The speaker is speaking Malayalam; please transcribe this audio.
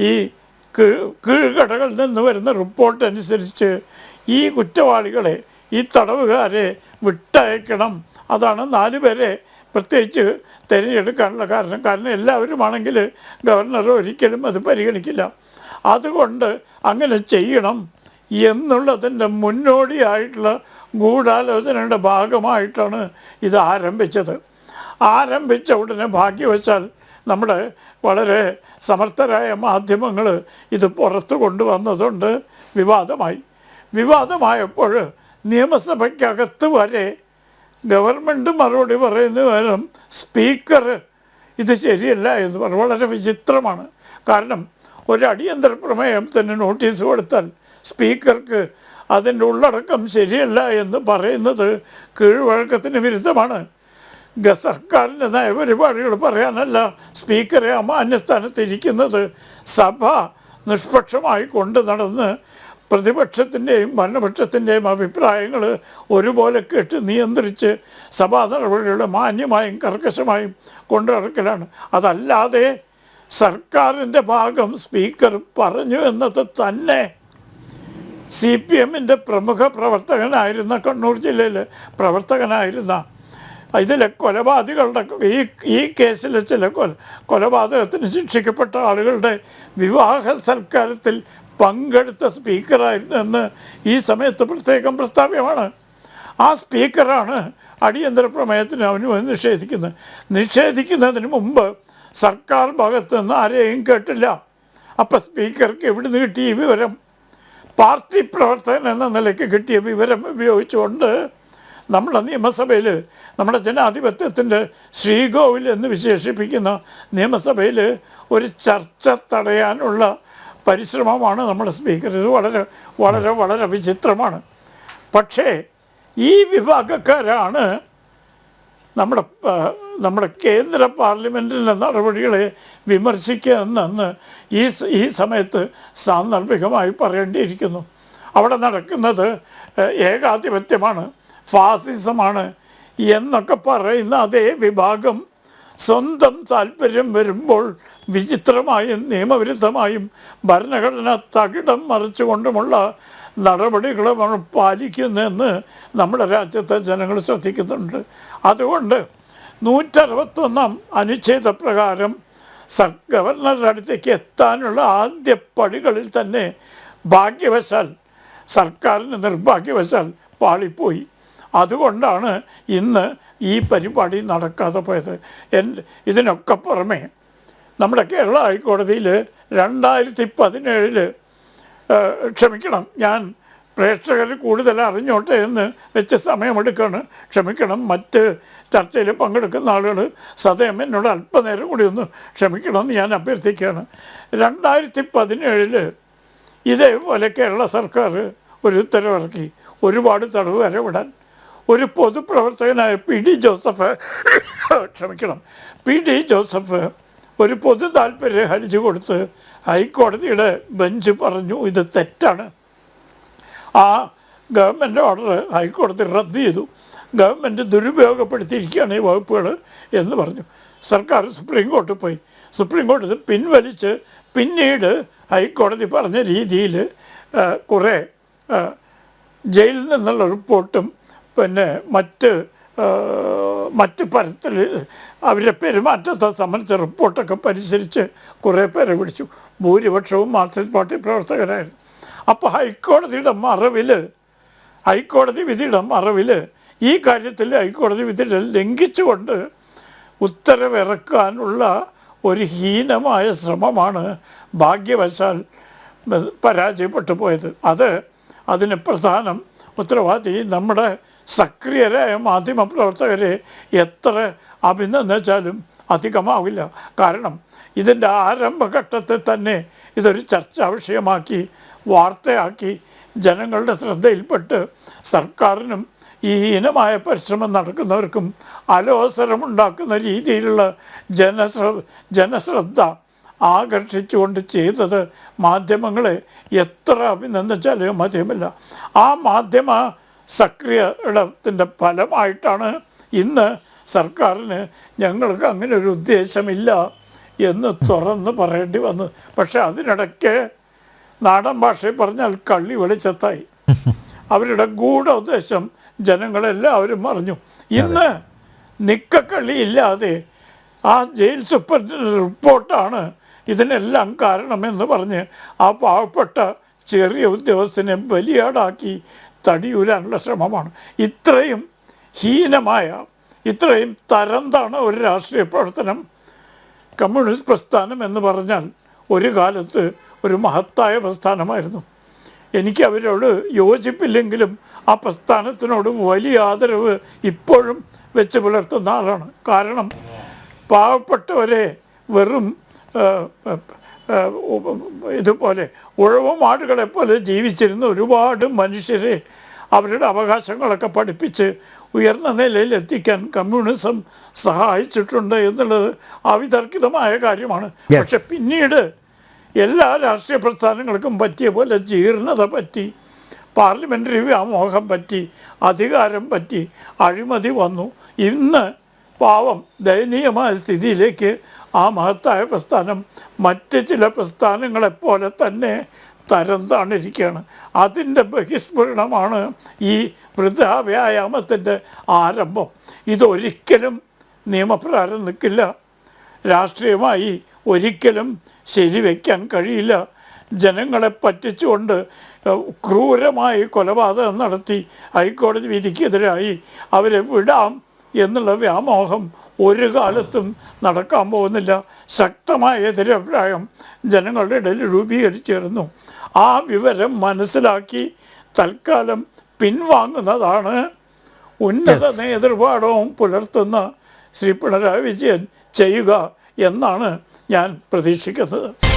ഈ കീ- കീഴ്കടകളിൽ നിന്ന് വരുന്ന റിപ്പോർട്ട് അനുസരിച്ച് ഈ കുറ്റവാളികളെ ഈ തടവുകാരെ വിട്ടയക്കണം. അതാണ് നാല് പേരെ പ്രത്യേകിച്ച് തിരഞ്ഞെടുക്കാനുള്ള കാരണം. കാരണം എല്ലാവരുമാണെങ്കിൽ ഗവർണർ ഒരിക്കലും അത് പരിഗണിക്കില്ല. അതുകൊണ്ട് അങ്ങനെ ചെയ്യണം എന്നുള്ളതിന്റെ മുന്നോടിയായിട്ടുള്ള ഗൂഢാലോചനയുടെ ഭാഗമായിട്ടാണ് ഇത് ആരംഭിച്ചത്. ആരംഭിച്ച ഉടനെ ഭാഗ്യവശാൽ നമ്മുടെ വളരെ സമർത്ഥരായ മാധ്യമങ്ങൾ ഇത് പുറത്തു കൊണ്ടുവന്നതുകൊണ്ട് വിവാദമായി. വിവാദമായപ്പോൾ നിയമസഭയ്ക്കകത്ത് വരെ ഗവൺമെന്റ് മറുപടി പറയുന്ന പകരം സ്പീക്കർ ഇത് ശരിയല്ല എന്ന് പറഞ്ഞു. വളരെ വിചിത്രമാണ്. കാരണം ഒരു അടിയന്തര പ്രമേയം തന്നെ നോട്ടീസ് കൊടുത്താൽ സ്പീക്കർക്ക് അതിന്റെ ഉള്ളടക്കം ശരിയല്ല എന്ന് പറയുന്നത് കീഴ്വഴക്കത്തിന് വിരുദ്ധമാണ്. സർക്കാരിന്റെ നയപരിപാടികൾ പറയാനല്ല സ്പീക്കറെ അമാന്യസ്ഥാനത്ത് ഇരിക്കുന്നത് സഭ നിഷ്പക്ഷമായി കൊണ്ട് നടന്ന് പ്രതിപക്ഷത്തിന്റെയും ഭരണപക്ഷത്തിന്റെയും അഭിപ്രായങ്ങൾ ഒരുപോലെ കേട്ട് നിയന്ത്രിച്ച് സഭാ നടപടികളുടെ മാന്യമായും കർക്കശമായും കൊണ്ടു നടക്കലാണ്. അതല്ലാതെ സർക്കാരിന്റെ ഭാഗം സ്പീക്കർ പറഞ്ഞു എന്നത് തന്നെ സി പി എമ്മിന്റെ പ്രമുഖ പ്രവർത്തകനായിരുന്ന കണ്ണൂർ ജില്ലയിലെ പ്രവർത്തകനായിരുന്ന ഇതിലെ കൊലപാതകളുടെ ഈ ഈ കേസിലെ ചില കൊല കൊലപാതകത്തിന് ശിക്ഷിക്കപ്പെട്ട ആളുകളുടെ വിവാഹ സൽക്കാരത്തിൽ പങ്കെടുത്ത സ്പീക്കറായിരുന്നു എന്ന് ഈ സമയത്ത് പ്രത്യേകം പ്രസ്താവ്യമാണ്. ആ സ്പീക്കറാണ് അടിയന്തര പ്രമേയത്തിന് അവന് നിഷേധിക്കുന്നത്. നിഷേധിക്കുന്നതിന് മുമ്പ് സർക്കാർ ഭാഗത്ത് നിന്ന് ആരെയും കേട്ടില്ല. അപ്പം സ്പീക്കർക്ക് എവിടുന്ന് കിട്ടി ഈ വിവരം? പാർട്ടി പ്രവർത്തകൻ എന്ന നിലയ്ക്ക് കിട്ടിയ വിവരം ഉപയോഗിച്ചുകൊണ്ട് നമ്മുടെ നിയമസഭയിൽ നമ്മുടെ ജനാധിപത്യത്തിന്റെ ശ്രീകോവിൽ എന്ന് വിശേഷിപ്പിക്കുന്ന നിയമസഭയിൽ ഒരു ചർച്ച തടയാനുള്ള പരിശ്രമമാണ് നമ്മുടെ സ്പീക്കർ. ഇത് വളരെ വളരെ വളരെ വിചിത്രമാണ്. പക്ഷേ ഈ വിഭാഗക്കാരാണ് നമ്മുടെ നമ്മുടെ കേന്ദ്ര പാർലമെന്റിന്റെ നടപടികളെ വിമർശിക്കുക എന്നു ഈ ഈ സമയത്ത് സാന്ദർഭികമായി പറയേണ്ടിയിരിക്കുന്നു. അവിടെ നടക്കുന്നത് ഏകാധിപത്യമാണ്. ഫാസിസമാണ് എന്നൊക്കെ പറയുന്ന അതേ വിഭാഗം സ്വന്തം താല്പര്യം വരുമ്പോൾ വിചിത്രമായും നിയമവിരുദ്ധമായും ഭരണഘടന തകിടം മറിച്ചുകൊണ്ടുമുള്ള നടപടികളുമാണ് പാലിക്കുന്നതെന്ന് നമ്മുടെ രാജ്യത്തെ ജനങ്ങൾ ശ്രദ്ധിക്കുന്നുണ്ട്. അതുകൊണ്ട് നൂറ്ററുപത്തൊന്നാം അനുച്ഛേദ പ്രകാരം ഗവർണറുടെ അടുത്തേക്ക് എത്താനുള്ള ആദ്യ പടികളിൽ തന്നെ ഭാഗ്യവശാൽ സർക്കാരിന് നിർഭാഗ്യവശാൽ പാളിപ്പോയി. അതുകൊണ്ടാണ് ഇന്ന് ഈ പരിപാടി നടക്കാതെ പോയത്. ഇതിനൊക്കെ പുറമേ നമ്മുടെ കേരള ഹൈക്കോടതിയിൽ രണ്ടായിരത്തി പതിനേഴിൽ ക്ഷമിക്കണം ഞാൻ പ്രേക്ഷകർ കൂടുതൽ അറിഞ്ഞോട്ടെ എന്ന് വെച്ച് സമയമെടുക്കുകയാണ് ക്ഷമിക്കണം മറ്റ് ചർച്ചയിൽ പങ്കെടുക്കുന്ന ആളുകൾ സദയം എന്നോട് അല്പനേരം കൂടി ഒന്ന് ക്ഷമിക്കണമെന്ന് ഞാൻ അഭ്യർത്ഥിക്കുകയാണ്. രണ്ടായിരത്തി പതിനേഴിൽ ഇതേപോലെ കേരള സർക്കാർ ഒരു ഉത്തരവിറക്കി. ഒരുപാട് തടവുകാരെ വിടാൻ ഒരു പൊതുപ്രവർത്തകനായ പി ഡി ജോസഫ് ക്ഷമിക്കണം. പി ഡി ജോസഫ് ഒരു പൊതു താല്പര്യം ഹരിച്ചു കൊടുത്ത് ഹൈക്കോടതിയുടെ ബെഞ്ച് പറഞ്ഞു ഇത് തെറ്റാണ്. ആ ഗവൺമെന്റ് ഓർഡർ ഹൈക്കോടതി റദ്ദ് ചെയ്തു. ഗവൺമെന്റ് ദുരുപയോഗപ്പെടുത്തിയിരിക്കുകയാണ് ഈ വകുപ്പുകൾ എന്ന് പറഞ്ഞു. സർക്കാർ സുപ്രീം കോർട്ടിൽ പോയി. സുപ്രീം കോടതി പിൻവലിച്ച് പിന്നീട് ഹൈക്കോടതി പറഞ്ഞ രീതിയിൽ കുറേ ജയിലിൽ നിന്നുള്ള റിപ്പോർട്ടും പിന്നെ മറ്റ് മറ്റ് പരത്തിൽ അവരുടെ പെരുമാറ്റത്തെ സംബന്ധിച്ച റിപ്പോർട്ടൊക്കെ പരിശീലിച്ച് കുറേ പേരെ വിളിച്ചു. ഭൂരിപക്ഷവും മാർക്സിസ്റ്റ് പാർട്ടി പ്രവർത്തകരായിരുന്നു. അപ്പോൾ ഹൈക്കോടതിയുടെ മറവിൽ ഹൈക്കോടതി വിധിയുടെ മറവിൽ ഈ കാര്യത്തിൽ ഹൈക്കോടതി വിധി ലംഘിച്ചുകൊണ്ട് ഉത്തരവിറക്കാനുള്ള ഒരു ഹീനമായ ശ്രമമാണ് ഭാഗ്യവശാൽ പരാജയപ്പെട്ടു പോയത്. അത് അതിന് പ്രധാനം ഉത്തരവാദി നമ്മുടെ സക്രിയരായ മാധ്യമപ്രവർത്തകരെ എത്ര അഭിനന്ദിച്ചാലും അധികമാവില്ല. കാരണം ഇതിന്റെ ആരംഭഘട്ടത്തിൽ തന്നെ ഇതൊരു ചർച്ചാ വിഷയമാക്കി വാർത്തയാക്കി ജനങ്ങളുടെ ശ്രദ്ധയിൽപ്പെട്ട് സർക്കാരിനും ഈ ഹീനമായ പരിശ്രമം നടക്കുന്നവർക്കും അലോസരമുണ്ടാക്കുന്ന രീതിയിലുള്ള ജനശ്ര ജനശ്രദ്ധ ആകർഷിച്ചുകൊണ്ട് ചെയ്തത് മാധ്യമങ്ങളെ എത്ര അഭിനന്ദിച്ചാലും മതിയുമില്ല. ആ മാധ്യമ സക്രിയത്തിന്റെ ഫലമായിട്ടാണ് ഇന്ന് സർക്കാരിന് ഞങ്ങൾക്ക് അങ്ങനെ ഒരു ഉദ്ദേശമില്ല എന്ന് തുറന്ന് പറയേണ്ടി വന്നു. പക്ഷെ അതിനിടയ്ക്ക് നാടൻ ഭാഷയിൽ പറഞ്ഞാൽ കള്ളി വെളിച്ചത്തായി. അവരുടെ ഗൂഢ ഉദ്ദേശം ജനങ്ങളെല്ലാവരും അറിഞ്ഞു. ഇന്ന് നിക്കക്കള്ളി ഇല്ലാതെ ആ ജയിൽ സൂപ്രണ്ടിന്റെ റിപ്പോർട്ടാണ് ഇതിനെല്ലാം കാരണമെന്ന് പറഞ്ഞ് ആ പാവപ്പെട്ട ചെറിയ ഉദ്യോഗസ്ഥനെ ബലിയാടാക്കി തടിയൂരാനുള്ള ശ്രമമാണ്. ഇത്രയും ഹീനമായ ഇത്രയും തരംതാണ് ഒരു രാഷ്ട്രീയ പ്രവർത്തനം. കമ്മ്യൂണിസ്റ്റ് പ്രസ്ഥാനം എന്ന് പറഞ്ഞാൽ ഒരു കാലത്ത് ഒരു മഹത്തായ പ്രസ്ഥാനമായിരുന്നു. എനിക്ക് അവരോട് യോജിപ്പില്ലെങ്കിലും ആ പ്രസ്ഥാനത്തിനോട് വലിയ ആദരവ് ഇപ്പോഴും വെച്ച് പുലർത്തുന്ന ആളാണ്. കാരണം പാവപ്പെട്ടവരെ വെറും ഇതുപോലെ ഉഴവമാടുകളെ പോലെ ജീവിച്ചിരുന്ന ഒരുപാട് മനുഷ്യരെ അവരുടെ അവകാശങ്ങളൊക്കെ പഠിപ്പിച്ച് ഉയർന്ന നിലയിൽ എത്തിക്കാൻ കമ്മ്യൂണിസം സഹായിച്ചിട്ടുണ്ട് എന്നുള്ളത് അവിതർക്കിതമായ കാര്യമാണ്. പക്ഷെ പിന്നീട് എല്ലാ രാഷ്ട്രീയ പ്രസ്ഥാനങ്ങൾക്കും പറ്റിയ പോലെ ജീർണത പറ്റി പാർലമെന്ററി വ്യാമോഹം പറ്റി അധികാരം പറ്റി അഴിമതി വന്നു. ഇന്ന് പാവം ദയനീയമായ സ്ഥിതിയിലേക്ക് ആ മഹത്തായ പ്രസ്ഥാനം മറ്റ് ചില പ്രസ്ഥാനങ്ങളെപ്പോലെ തന്നെ തരം താണിരിക്കുകയാണ് അതിന്റെ ബഹിസ്ഫുരണമാണ് ഈ വൃദ്ധാവ്യായാമത്തിന്റെ ആരംഭം. ഇതൊരിക്കലും നിയമപ്രകാരം നിൽക്കില്ല. രാഷ്ട്രീയമായി ഒരിക്കലും ശരിവെക്കാൻ കഴിയില്ല. ജനങ്ങളെ പറ്റിച്ചുകൊണ്ട് ക്രൂരമായി കൊലപാതകം നടത്തി ഹൈക്കോടതി വിധിക്കെതിരായി അവരെ വിടാം. എന്നുള്ള വ്യാമോഹം ഒരു കാലത്തും നടക്കാൻ പോകുന്നില്ല. ശക്തമായ എതിരഭിപ്രായം ജനങ്ങളുടെ ഇടയിൽ രൂപീകരിച്ചിരുന്നു. ആ വിവരം മനസ്സിലാക്കി തൽക്കാലം പിൻവാങ്ങുന്നതാണ് ഉന്നത. നേതൃപാഠവും പുലർത്തുന്ന ശ്രീ പിണറായി വിജയൻ ചെയ്യുക എന്നാണ് ഞാൻ പ്രതീക്ഷിക്കുന്നത്.